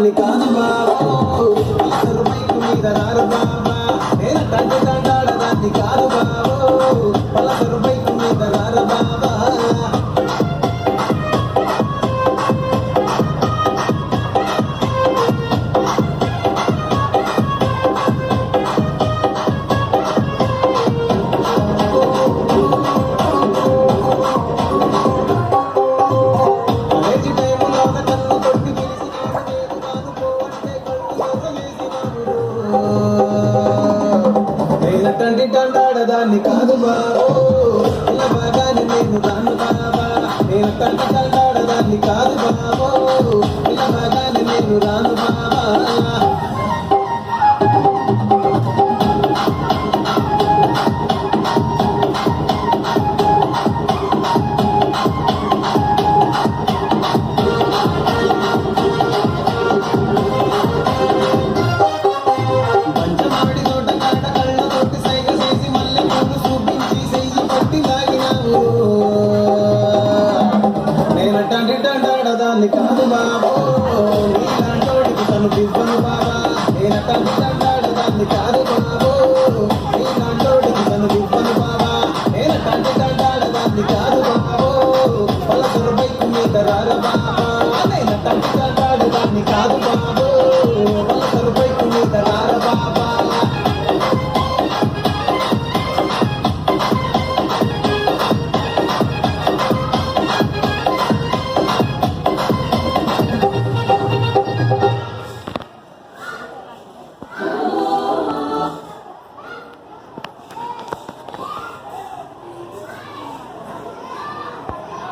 దాన్ని కాదు బాబు మీద రారు బాబా. నేను తండ్రి తండాడ దాన్ని కాదు తండాడదాన్ని కాదు బాబో బాగానే నేను దాన్ని బాబా నేను తండ్రి తండాడదాన్ని కాదు బాబో ఇలా బాగానే నేను రాను తండాడదాన్ని కాదు బాబో నీలాంటోడికి తను ఇవ్వను బాబా నేను తను తండాడదాన్ని కాదు బాబో నీలాంటోడికి తను ఇవ్వను బాబా నేను తండ్రి తండాడదాన్ని కాదు బాబో పలసరు బైక్ మీద రార బాబా నేను తండ్రి తండాడదాన్ని కాదు బాబా.